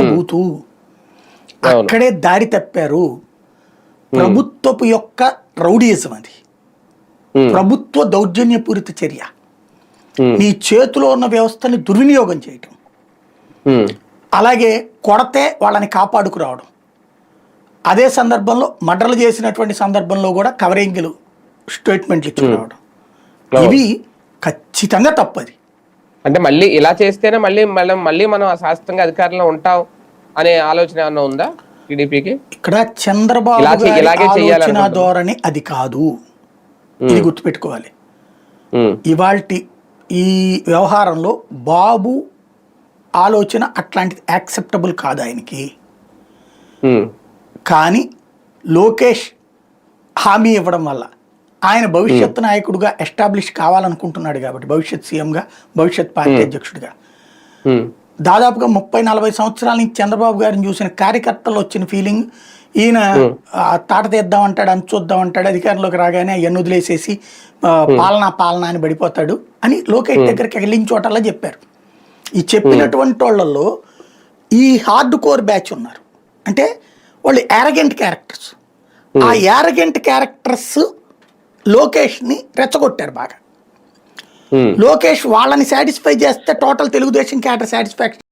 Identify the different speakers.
Speaker 1: బూతు అక్కడే దారి తప్పారు. ప్రభుత్వపు యొక్క రౌడీయిజం అది. ప్రభుత్వ దౌర్జన్యపూరిత చర్య. నీ చేతిలో ఉన్న వ్యవస్థని దుర్వినియోగం చేయటం. అలాగే కొడతే వాళ్ళని కాపాడుకురావడం. అదే సందర్భంలో మర్డర్లు చేసినటువంటి సందర్భంలో కూడా కవరింగ్లు స్టేట్మెంట్లు ఇచ్చుకురావడం. ఇవి ఖచ్చితంగా తప్పది.
Speaker 2: అంటే మళ్ళీ ఇలా చేస్తేనే మళ్ళీ మళ్ళీ మళ్ళీ మనం శాశ్వతంగా అధికారంలో ఉంటాం అనే ఆలోచన ఏమన్నా ఉందా టీడీపీకి?
Speaker 1: ఇక్కడ చంద్రబాబు
Speaker 2: ఇలాగే చెయ్యాలనుకుంటున్నాం.
Speaker 1: ధోరణి అది కాదు. ఇది గుర్తుపెట్టుకోవాలి. ఇవాల్టి ఈ వ్యవహారంలో బాబు ఆలోచన అట్లాంటిది యాక్సెప్టబుల్ కాదు ఆయనకి. కానీ లోకేష్ హామీ ఇవ్వడం వల్ల ఆయన భవిష్యత్ నాయకుడిగా ఎస్టాబ్లిష్ కావాలనుకుంటున్నాడు కాబట్టి భవిష్యత్ సీఎంగా భవిష్యత్ పార్టీ అధ్యక్షుడిగా. దాదాపుగా ముప్పై నలభై సంవత్సరాల నుంచి చంద్రబాబు గారిని చూసిన కార్యకర్తలు వచ్చిన ఫీలింగ్ ఈయన తాట తీద్దాం అంటాడు అని చూద్దాం అంటాడు అధికారంలోకి రాగానే అవన్నీ వదిలేసేసి పాలనా పాలనా అని పడిపోతాడు అని లోకేష్ దగ్గరికి వెళ్ళిన చోటల్లా చెప్పారు. ఈ చెప్పినటువంటి వాళ్ళల్లో ఈ హార్డ్ కోర్ బ్యాచ్ ఉన్నారు. అంటే వాళ్ళు యారగెంట్ క్యారెక్టర్స్ ఆ యారగెంట్ క్యారెక్టర్స్ లోకేష్ని రెచ్చగొట్టారు బాగా. లోకేష్ వాళ్ళని సాటిస్ఫై చేస్తే టోటల్ తెలుగుదేశం క్యాటర్ సాటిస్ఫాక్షన్